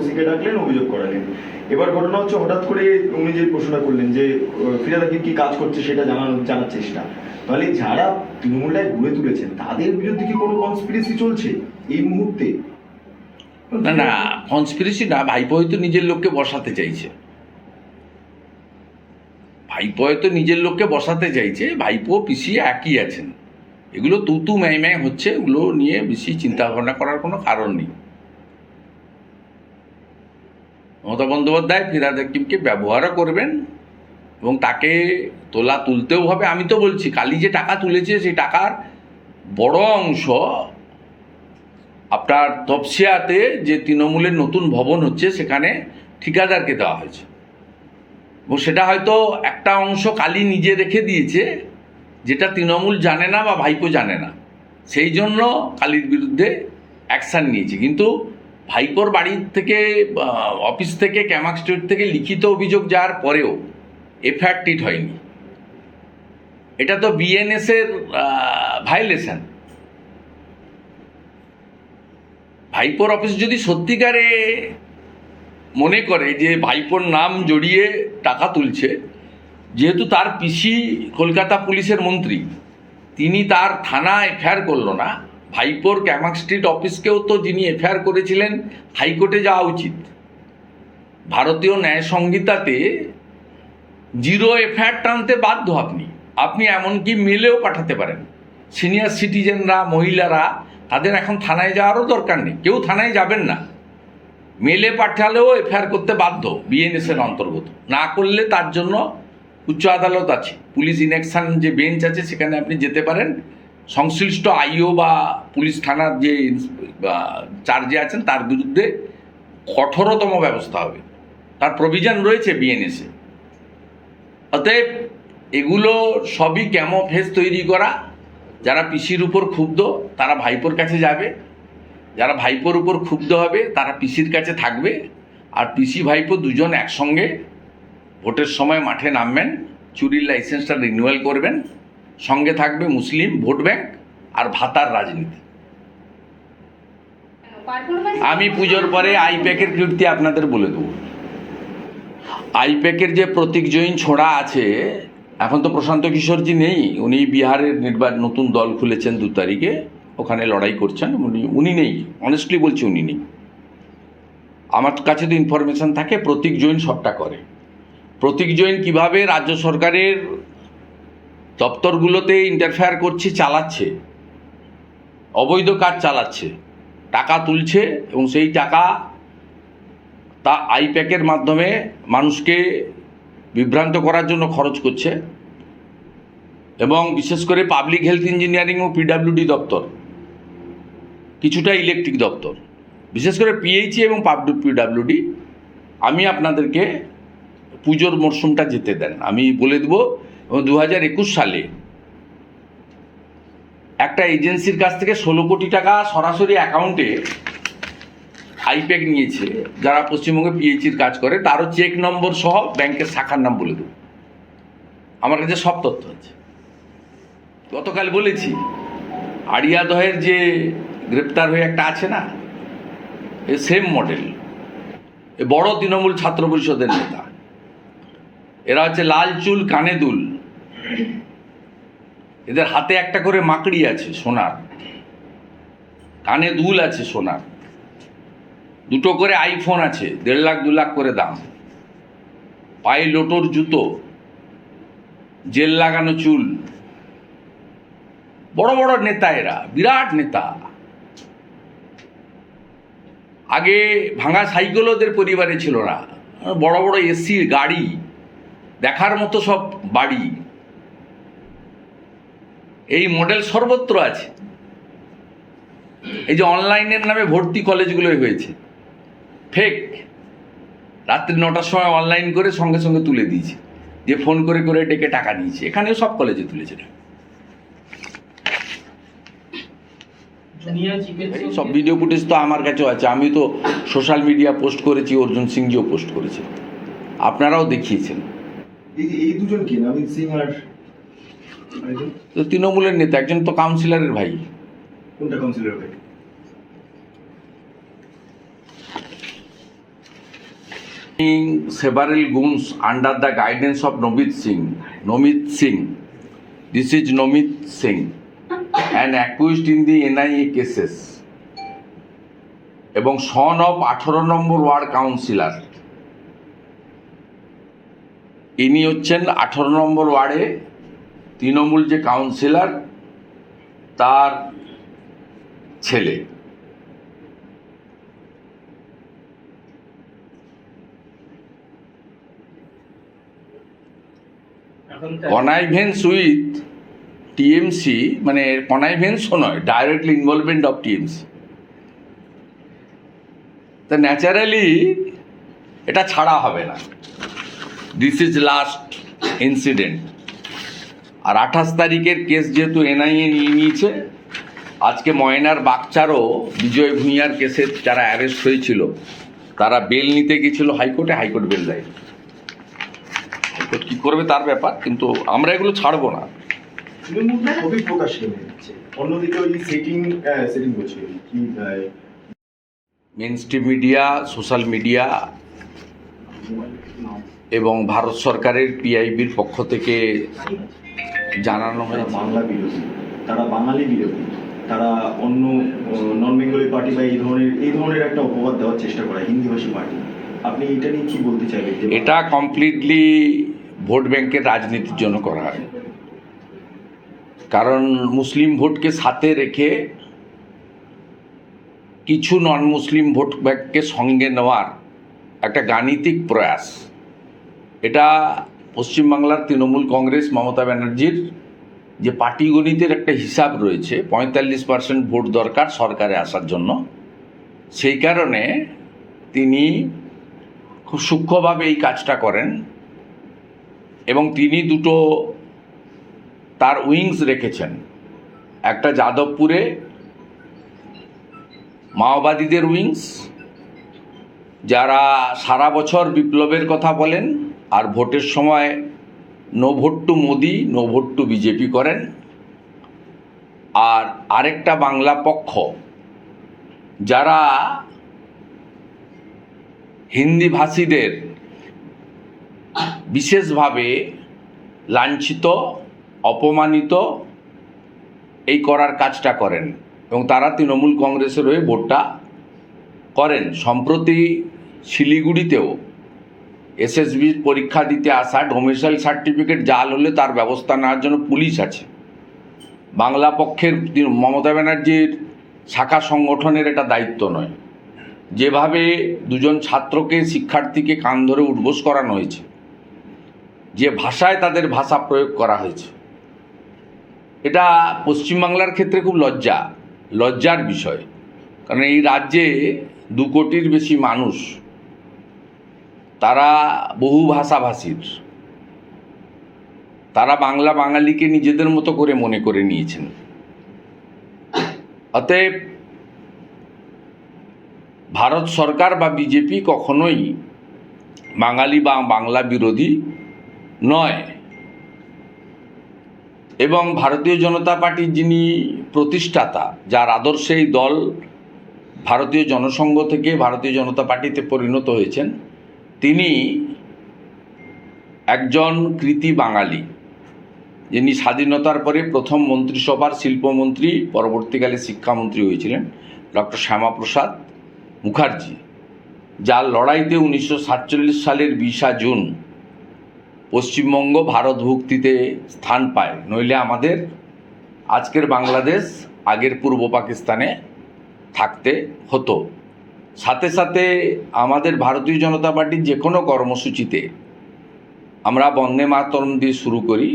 ওসিকে ডাকলেন, অভিযোগ করালেন। এবার ঘটনা হচ্ছে হঠাৎ করে উনি যে প্রশ্নটা করলেন যে ফিরাদ হাকিম কি কাজ করছে সেটা জানার চেষ্টা। তাহলে যারা তৃণমূলটায় তুলেছেন, তাদের বিরুদ্ধে কি কোনো কনস্পিরেসি চলছে এই মুহূর্তে? না না কনস্পিরেসি না, ভাইপো হয়তো নিজের লোককে বসাতে চাইছে। ভাইপো হয়তো নিজের লোককে বসাতে চাইছে, ভাইপো, পিসি একই আছেন। এগুলো তুতু ম্যায় ম্যায় হচ্ছে, এগুলো নিয়ে বেশি চিন্তা ভাবনা করার কোনো কারণ নেই। মমতা বন্দ্যোপাধ্যায় ফিরাদ হাকিমকে ব্যবহারও করবেন এবং তাকে তোলা তুলতেও হবে। আমি তো বলছি, কালি যে টাকা তুলেছে সেই টাকার বড় অংশ আপনার তপসিয়াতে যে তৃণমূলের নতুন ভবন হচ্ছে, সেখানে ঠিকাদারকে দেওয়া হয়েছে। এবং সেটা হয়তো একটা অংশ কালি নিজে রেখে দিয়েছে, যেটা তৃণমূল জানে না বা ভাইপো জানে না। সেই জন্য কালির বিরুদ্ধে অ্যাকশান নিয়েছে। কিন্তু ভাইপোর বাড়ির থেকে অফিস থেকে ক্যামাক স্ট্রিট থেকে লিখিত অভিযোগ যাওয়ার পরেও এফআইআর টিট হয়নি। এটা তো বিএনএস এর ভাইলেশন ভাইপোর অফিস যদি সত্যিকারে মনে করে যে ভাইপোর নাম জড়িয়ে টাকা তুলছে, যেহেতু তার পিসি কলকাতা পুলিশের মন্ত্রী, তিনি তার থানা এফআইআর করল না ভাইপোর ক্যামাক স্ট্রিট অফিসকেও তো যিনি এফআইআর করেছিলেন, হাইকোর্টে যাওয়া উচিত। ভারতীয় ন্যায় সংহিতাতে জিরো এফআইআর টানতে বাধ্য আপনি। আপনি এমনকি মেলেও পাঠাতে পারেন। সিনিয়র সিটিজেনরা, মহিলারা, তাদের এখন থানায় যাওয়ারও দরকার নেই। কেউ থানায় যাবেন না। মেলে পাঠালেও এফআইআর করতে বাধ্য বিএনএসের অন্তর্গত। না করলে তার জন্য উচ্চ আদালত আছে। পুলিশ ইনেকশন যে বেঞ্চ আছে, সেখানে আপনি যেতে পারেন। সংশ্লিষ্ট আইও বা পুলিশ থানার যে চার্জে আছেন, তার বিরুদ্ধে কঠোরতম ব্যবস্থা হবে। তার প্রভিজন রয়েছে বিএনএসে অতএব এগুলো সবই ক্যামো ফেস তৈরি করা। যারা পিসির উপর ক্ষুব্ধ, তারা ভাইপোর কাছে যাবে। যারা ভাইপোর উপর ক্ষুব্ধ হবে, তারা পিসির কাছে থাকবে। আর পিসি, ভাইপো দুজন একসঙ্গে ভোটের সময় মাঠে নামবেন, চুরির লাইসেন্সটা রিনিউয়াল করবেন। সঙ্গে থাকবে মুসলিম ভোট ব্যাংক আর ভাতার রাজনীতি। আমি পুজোর পরে আইপ্যাকের কীর্তি আপনাদের বলে দেবো। আইপ্যাকের যে প্রতীক জৈন ছোড়া আছে এখন তো প্রশান্ত কিশোরজি নেই উনি বিহারের নির্বাচন নতুন দল খুলেছেন দু তারিখে ওখানে লড়াই করছেন উনি উনি নেই অনেস্টলি বলছি উনি নেই। আমার কাছে তো ইনফরমেশন থাকে প্রতীক জৈন সবটা করে। প্রতীক জৈন কীভাবে রাজ্য সরকারের দপ্তরগুলোতে ইন্টারফেয়ার করছে, চালাচ্ছে। অবৈধ কাজ চালাচ্ছে। টাকা তুলছে এবং সেই টাকা তা আইপ্যাকের মাধ্যমে মানুষকে বিভ্রান্ত করার জন্য খরচ করছে এবং বিশেষ করে পাবলিক হেলথ ইঞ্জিনিয়ারিং ও পিডাব্লিউডি দপ্তর, কিছুটা ইলেকট্রিক দপ্তর। বিশেষ করে পিএইচি এবং পিডাব্লিউডি আমি আপনাদেরকে পুজোর মরশুমটা যেতে দেন। আমি বলে দেবো দু হাজার একুশ সালে। একটা এজেন্সির কাছ থেকে ষোলো কোটি টাকা সরাসরি অ্যাকাউন্টে আইপ্যাক নিয়েছে, যারা পশ্চিমবঙ্গে পিএইচির কাজ করে, তারও চেক নম্বর সহ ব্যাংকের শাখার নাম বলে দেবো। আমার কাছে সব তথ্য আছে। গতকাল বলেছি আড়িয়াদহের যে গ্রেপ্তার হয়ে একটা আছে না, এ সেম মডেল, এ বড় তৃণমূল ছাত্র পরিষদের নেতা। এরা হচ্ছে লাল চুল, কানে দুল। এদের হাতে একটা করে মাকড়ি আছে সোনার। কানে দুল আছে সোনার। দুটো করে আইফোন আছে, দেড় লাখ, দু লাখ করে দাম। পায়ে লোটোর জুতো, জেল লাগানো চুল। বড় বড় নেতা এরা, বিরাট নেতা। আগে ভাঙা সাইকেল ওদের পরিবারে ছিল না। বড় বড় এসি গাড়ি, দেখার মতো সব বাড়ি। এই মডেল সর্বত্র আছে। এই যে অনলাইনের নামে ভর্তি কলেজগুলোই হয়েছে। ফেক রাত্রি নটার সময় অনলাইন করে সঙ্গে সঙ্গে তুলে দিয়েছে। যে ফোন করে করে ডেকে টাকা নিয়েছে এখানেও সব কলেজে তুলেছে সব ভিডিও ফুটেজ তো আমার কাছেও আছে। আমি তো সোশ্যাল মিডিয়া পোস্ট করেছি, অর্জুন সিংজিও পোস্ট করেছে। আপনারাও দেখিয়েছেন। এই দুজন কি? নবীন সিং আর? তো তৃণমূলের নেতা একজন তো কাউন্সিলরের ভাই। Several goons under the guidance of Namit Singh Namit Singh this is Namit Singh and accused in the NIA cases এবং সন অফ আঠারো নম্বর ওয়ার্ড কাউন্সিলার ইনি হচ্ছেন আঠারো নম্বর ওয়ার্ডে তৃণমূল যে কাউন্সিলর তার ছেলে। কনাইভেন্স উইথ টিএমসি মানে কনাইভেন্সও নয় ডাইরেক্টলি ইনভলভমেন্ট অফ টিএমসি তা ন্যাচারালি এটা ছাড়া হবে না। দিস ইজ লাস্ট ইনসিডেন্ট আর আঠাশ তারিখের কেস যেহেতু এনআইএ নিয়ে নিয়েছে আজকে ময়নার বাগচারও বিজয় ভূঁইয়ার কেসে যারা অ্যারেস্ট হয়েছিল তারা বেল নিতে গেছিল হাইকোর্টে হাইকোর্ট বেল দেয় হাইকোর্ট কী করবে তার ব্যাপার কিন্তু আমরা এগুলো ছাড়বো না। Main stream media social media এবং ভারত সরকারের পিআইবির পক্ষ থেকে জানানো হয়েছে। বাংলা বিরোধী। তারা বাঙালি বিরোধী। তারা অন্য নন বেঙ্গলি পার্টি বা এই ধরনের এই ধরনের একটা অপবাদ দেওয়ার চেষ্টা করে হিন্দিভাষী পার্টি আপনি এটা নিয়ে কি বলতে চাইবেন এটা কমপ্লিটলি ভোট ব্যাংকের রাজনীতির জন্য করা হয়। কারণ মুসলিম ভোটকে সাথে রেখে কিছু নন মুসলিম ভোট ব্যাংককে সঙ্গে নেওয়ার একটা গাণিতিক প্রয়াস। এটা পশ্চিমবাংলার তৃণমূল কংগ্রেস মমতা ব্যানার্জির যে পার্টি গণিতের একটা হিসাব রয়েছে, পঁয়তাল্লিশ পার্সেন্ট ভোট দরকার সরকারে আসার জন্য। সেই কারণে তিনি খুব সূক্ষ্মভাবে এই কাজটা করেন এবং তিনি দুটো তার উইংস রেখেছেন। একটা যাদবপুরে মাওবাদীদের উইংস, যারা সারা বছর বিপ্লবের কথা বলেন আর ভোটের সময় no vote to Modi, no vote to BJP করেন। আর আরেকটা বাংলা পক্ষ, যারা হিন্দি ভাষীদের বিশেষভাবে লাঞ্ছিত, অপমানিত এই করার কাজটা করেন এবং তারা তৃণমূল কংগ্রেসের হয়ে ভোটটা করেন। সম্প্রতি শিলিগুড়িতেও এসএসবি পরীক্ষা দিতে আসা ডোমিসাইল সার্টিফিকেট জাল হলে তার ব্যবস্থা নেওয়ার জন্য পুলিশ আছে। বাংলা পক্ষের মমতা ব্যানার্জির শাখা সংগঠনের এটা দায়িত্ব নয়। যেভাবে দুজন ছাত্রকে, শিক্ষার্থীকে কান ধরে উদ্বোস করানো হয়েছে, যে ভাষায় তাদের ভাষা প্রয়োগ করা হয়েছে, এটা পশ্চিমবাংলার ক্ষেত্রে খুব লজ্জা, লজ্জার বিষয়। কারণ এই রাজ্যে দু কোটির বেশি মানুষ তারা বহু ভাষাভাষীর। তারা বাংলা বাঙালিকে নিজেদের মতো করে মনে করে নিয়েছেন। অতএব ভারত সরকার বা বিজেপি কখনোই বাঙালি বা বাংলা বিরোধী নয়। এবং ভারতীয় জনতা পার্টির যিনি প্রতিষ্ঠাতা, যার আদর্শে এই দল ভারতীয় জনসংঘ থেকে ভারতীয় জনতা পার্টিতে পরিণত হয়েছেন তিনি একজন কৃতি বাঙালি, যিনি স্বাধীনতার পরে প্রথম মন্ত্রিসভার শিল্পমন্ত্রী, পরবর্তীকালে শিক্ষামন্ত্রী হয়েছিলেন, ডক্টর শ্যামাপ্রসাদ মুখার্জি, যার লড়াইতে উনিশশো সাতচল্লিশ সালের বিশা জুন পশ্চিমবঙ্গ ভারতভুক্তিতে স্থান পায়। নইলে আমাদের আজকের বাংলাদেশ আগের পূর্ব পাকিস্তানে থাকতে হতো। সাথে সাথে আমাদের ভারতীয় জনতা পার্টির যে কোনো কর্মসূচিতে আমরা বন্দে মাতরম দিয়ে শুরু করি,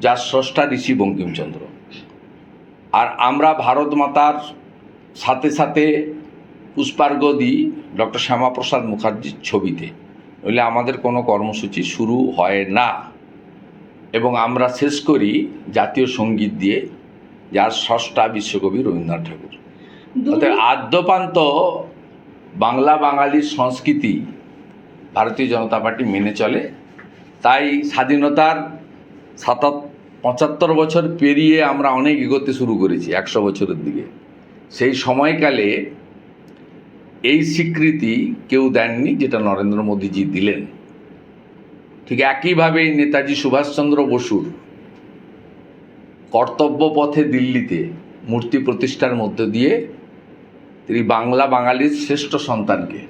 যার স্রষ্টা ঋষি বঙ্কিমচন্দ্র। আর আমরা ভারত মাতার সাথে সাথে পুষ্পার্ঘ্য দিই ডক্টর শ্যামাপ্রসাদ মুখার্জির ছবিতে। নইলে আমাদের কোনো কর্মসূচি শুরু হয় না। এবং আমরা শেষ করি জাতীয় সংগীত দিয়ে, যার ষষ্ঠা বিশ্বকবি রবীন্দ্রনাথ ঠাকুর। আদ্যপান্ত বাংলা বাঙালির সংস্কৃতি ভারতীয় জনতা পার্টি মেনে চলে। তাই স্বাধীনতার সাতাত পঁচাত্তর বছর পেরিয়ে আমরা অনেক এগোতে শুরু করেছি একশো বছরের দিকে। সেই সময়কালে এই স্বীকৃতি কেউ দেননি যেটা নরেন্দ্র মোদীজি দিলেন। ঠিক একইভাবে নেতাজি সুভাষচন্দ্র বসুর কর্তব্য পথে দিল্লিতে মূর্তি প্রতিষ্ঠার মধ্য দিয়ে তিনি বাংলা বাঙালির শ্রেষ্ঠ সন্তানকে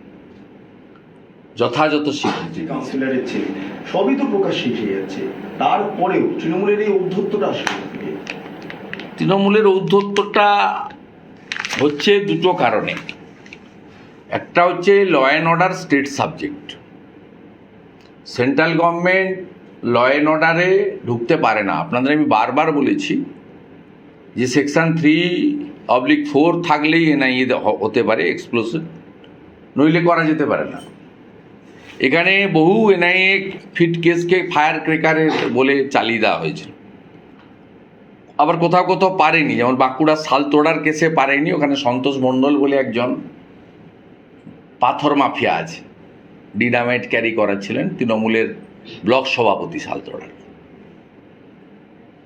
যথাযথ স্বীকৃতি কাউন্সিলরের ছেলে। সবই তো প্রকাশ্যে এসে যাচ্ছে। তারপরেও তৃণমূলের এই উদ্ধত্তটা আসবে তৃণমূলের ঔদ্ধত্যটা হচ্ছে দুটো কারণে। একটা হচ্ছে law and order state subject central government law and অর্ডারে ঢুকতে পারে না। আপনাদের আমি বারবার বলেছি যে সেকশন থ্রি অবলিক ফোর থাকলেই এনআইএ হতে পারে এক্সপ্লোসিভ নইলে করা যেতে পারে না। এখানে বহু এনআইএ ফিট কেসকে ফায়ার ক্রেকারের বলে চালিয়ে দেওয়া হয়েছিল। আবার কোথাও কোথাও পারেনি, যেমন বাঁকুড়ার সালতোড়ার কেসে পারেনি, ওখানে সন্তোষ মণ্ডল বলে একজন পাথর মাফিয়া আছে ডিনামাইট ক্যারি করাচ্ছিলেন, তৃণমূলের ব্লক সভাপতি সালতোড়ার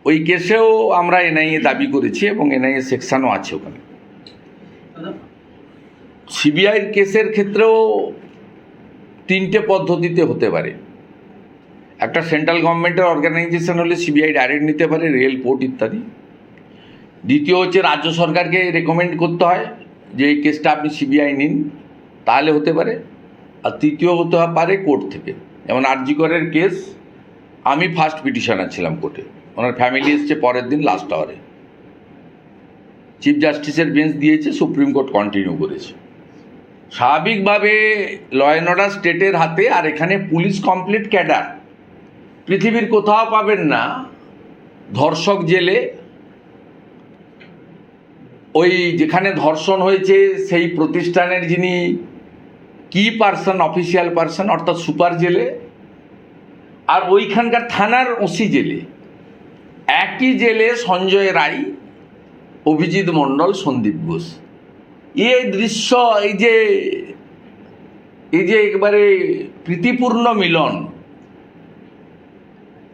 ওই কেসেও আমরা এনআইএ দাবি করেছি এবং এনআইএ সেকশনও আছে ওখানে। সিবিআইয়ের কেসের ক্ষেত্রেও তিনটে পদ্ধতিতে হতে পারে। একটা সেন্ট্রাল গভর্নমেন্টের অর্গানাইজেশন হলে সিবিআই ডাইরেক্ট নিতে পারে, রেল, পোর্ট ইত্যাদি। দ্বিতীয় হচ্ছে রাজ্য সরকারকে রেকমেন্ড করতে হয় যে এই কেসটা আপনি সিবিআই নিন, তাহলে হতে পারে। আর তৃতীয় হতে পারে কোর্ট থেকে। যেমন আরজি করের কেস, আমি ফার্স্ট পিটিশনার ছিলাম কোর্টে। ওনার ফ্যামিলি এসছে পরের দিন লাস্ট আওয়ারে চিফ জাস্টিসের বেঞ্চ দিয়েছে সুপ্রিম কোর্ট কন্টিনিউ করেছে। স্বাভাবিকভাবে ল অ্যান্ড অর্ডার স্টেটের হাতে, আর এখানে পুলিশ কমপ্লিট ক্যাডার পৃথিবীর কোথাও পাবেন না ধর্ষক জেলে। ওই যেখানে ধর্ষণ হয়েছে, সেই প্রতিষ্ঠানের যিনি কি পার্সন অফিসিয়াল পার্সন অর্থাৎ সুপার জেলে, আর ওইখানকার থানার ওসি জেলে। একই জেলে সঞ্জয় রায়, অভিজিৎ মণ্ডল, সন্দীপ ঘোষ। এই দৃশ্য, এই যে এই যে একবারে প্রীতিপূর্ণ মিলন,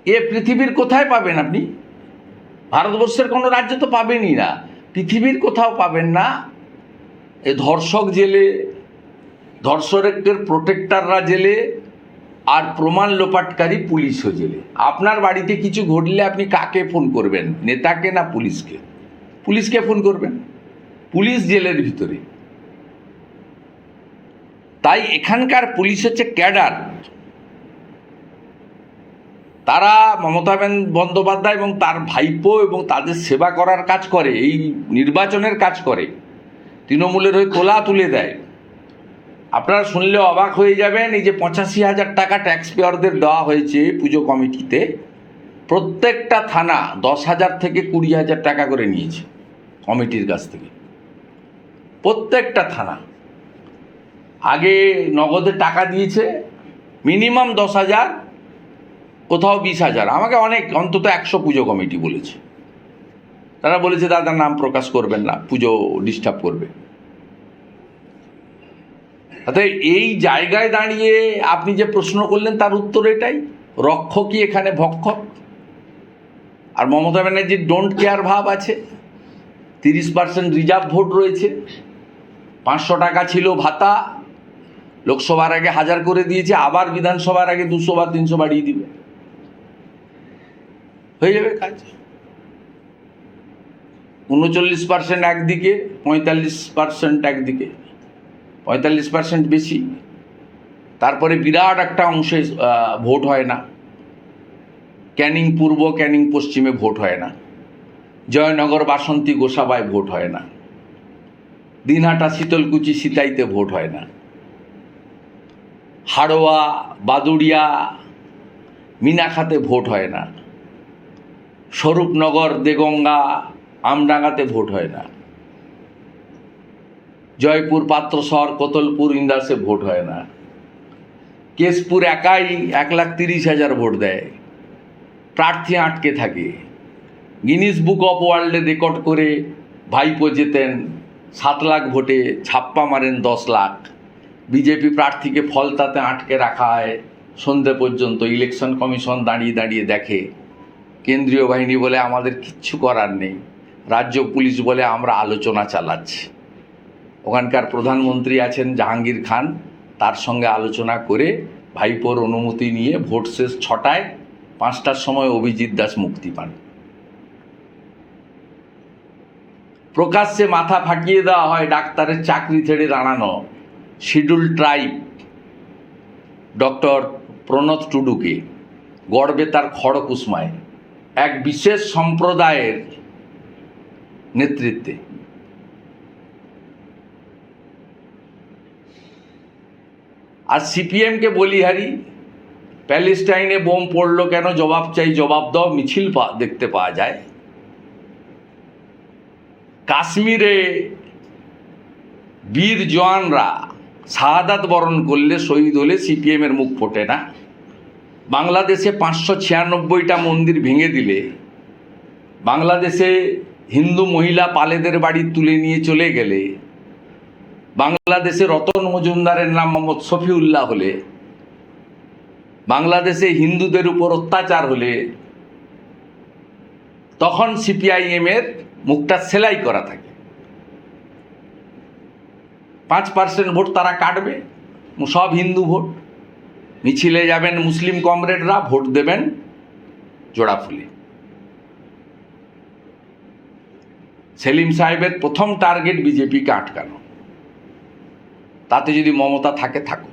এ পৃথিবীর কোথায় পাবেন আপনি? ভারতবর্ষের কোনো রাজ্য তো পাবেনই না। পৃথিবীর কোথাও পাবেন না। এ ধর্ষক জেলে ধর্ষকের প্রোটেক্টাররা জেলে আর প্রমাণ লোপাটকারী পুলিশও জেলে আপনার বাড়িতে কিছু ঘটলে আপনি কাকে ফোন করবেন? নেতাকে না পুলিশকে? পুলিশকে ফোন করবেন? পুলিশ জেলের ভিতরে। তাই এখানকার পুলিশ হচ্ছে ক্যাডার। তারা মমতা বেন- বন্দ্যোপাধ্যায় এবং তার ভাইপো এবং তাদের সেবা করার কাজ করে, এই নির্বাচনের কাজ করে। তৃণমূলের হয়ে তোলা তুলে দেয়। আপনারা শুনলে অবাক হয়ে যাবেন, এই যে পঁচাশি হাজার টাকা ট্যাক্স পেয়ারদের দেওয়া হয়েছে পুজো কমিটিতে, প্রত্যেকটা থানা দশ হাজার থেকে কুড়ি হাজার টাকা করে নিয়েছে কমিটির কাছ থেকে। প্রত্যেকটা থানা। আগে নগদে টাকা দিয়েছে, মিনিমাম দশ হাজার, কোথাও বিশ হাজার। আমাকে অনেক, অন্তত একশো পুজো কমিটি বলেছে। তারা বলেছে দাদার নাম প্রকাশ করবেন না, পুজো ডিস্টার্ব করবে। অর্থাৎ এই জায়গায় দাঁড়িয়ে আপনি যে প্রশ্ন করলেন তার উত্তর এটাই। রক্ষকই এখানে ভক্ষক আর মমতা ব্যানার্জির ডোন্ট কেয়ার ভাব আছে। তিরিশ পার্সেন্ট রিজার্ভ ভোট রয়েছে। পাঁচশো টাকা ছিল ভাতা। লোকসভার আগে হাজার করে দিয়েছে, আবার বিধানসভার আগে দুশো বা তিনশো বাড়িয়ে দিবে। হয়ে যাবে কাজ? উনচল্লিশ পার্সেন্ট একদিকে, পঁয়তাল্লিশ পার্সেন্ট একদিকে। পঁয়তাল্লিশ পার্সেন্ট বেশি। তারপরে বিরাট একটা অংশে ভোট হয় না। ক্যানিং পূর্ব, ক্যানিং পশ্চিমে ভোট হয় না। জয়নগর, বাসন্তী, গোসাবায় ভোট হয় না। দিনহাটা, শীতলকুচি, সিতাইতে ভোট হয় না। হাড়োয়া, বাদুড়িয়া মিনাখাতে ভোট হয় না। স্বরূপনগর, দেগঙ্গা, আমডাঙ্গাতে ভোট হয় না। জয়পুর পাত্রশহর কোতলপুর ইন্দাসে ভোট হয় না। কেশপুর একাই এক লাখ তিরিশ হাজার ভোট দেয়। প্রার্থী আটকে থাকে। গিনিস বুক অফ ওয়ার্ল্ডে রেকর্ড করে ভাইপো যেতেন সাত লাখ ভোটে, ছাপ্পা মারেন দশ লাখ। বিজেপি প্রার্থীকে ফলতাতে আটকে রাখা হয়। সন্ধে পর্যন্ত ইলেকশন কমিশন দাঁড়িয়ে দাঁড়িয়ে দেখে। কেন্দ্রীয় বাহিনী বলে আমাদের কিচ্ছু করার নেই। রাজ্য পুলিশ বলে আমরা আলোচনা চালাচ্ছি। ওখানকার প্রধানমন্ত্রী আছেন জাহাঙ্গীর খান। তার সঙ্গে আলোচনা করে ভাইপোর অনুমতি নিয়ে ভোট শেষ ছটায় পাঁচটার সময় অভিজিৎ দাস মুক্তি পান। প্রকাশ্যে মাথা ফাটিয়ে দেওয়া হয় ডাক্তারের চাকরি ছেড়ে দাঁড়ানো শিডিউল ট্রাইব ডক্টর প্রণত টুডুকে গড়বে তার খড়কুসমায় এক বিশেষ সম্প্রদায়ের নেতৃত্বে। আর সিপিএমকে বলি, হারি, প্যালেস্টাইনে বোম পড়ল কেন? জবাব চাই, জবাব দাও, মিছিল দেখতে পাওয়া যায়। কাশ্মীরে বীর জওয়ানরা শাহাদাত বরণ করলে শহীদ হলে সিপিএমের মুখ ফোটে না। বাংলাদেশে পাঁচশো ছিয়ানব্বইটা মন্দির ভেঙে দিলে, বাংলাদেশে হিন্দু মহিলা পালেদের বাড়ি তুলে নিয়ে চলে গেলে বাংলাদেশে রতন মজুমদারের নাম মোহাম্মদ শফিউল্লাহ হলে, বাংলাদেশে হিন্দুদের উপর অত্যাচার হলে, তখন সিপিআইএম এর মুখটা সেলাই করা থাকে। পাঁচ পার্সেন্ট ভোট তারা কাটবে, সব হিন্দু ভোট। মিছিলে যাবেন মুসলিম কমরেডরা, ভোট দেবেন জোড়া ফুলে। সেলিম সাহেবের প্রথম টার্গেট বিজেপিকে আটকানো। তাতে যদি মমতা থাকে থাকুক।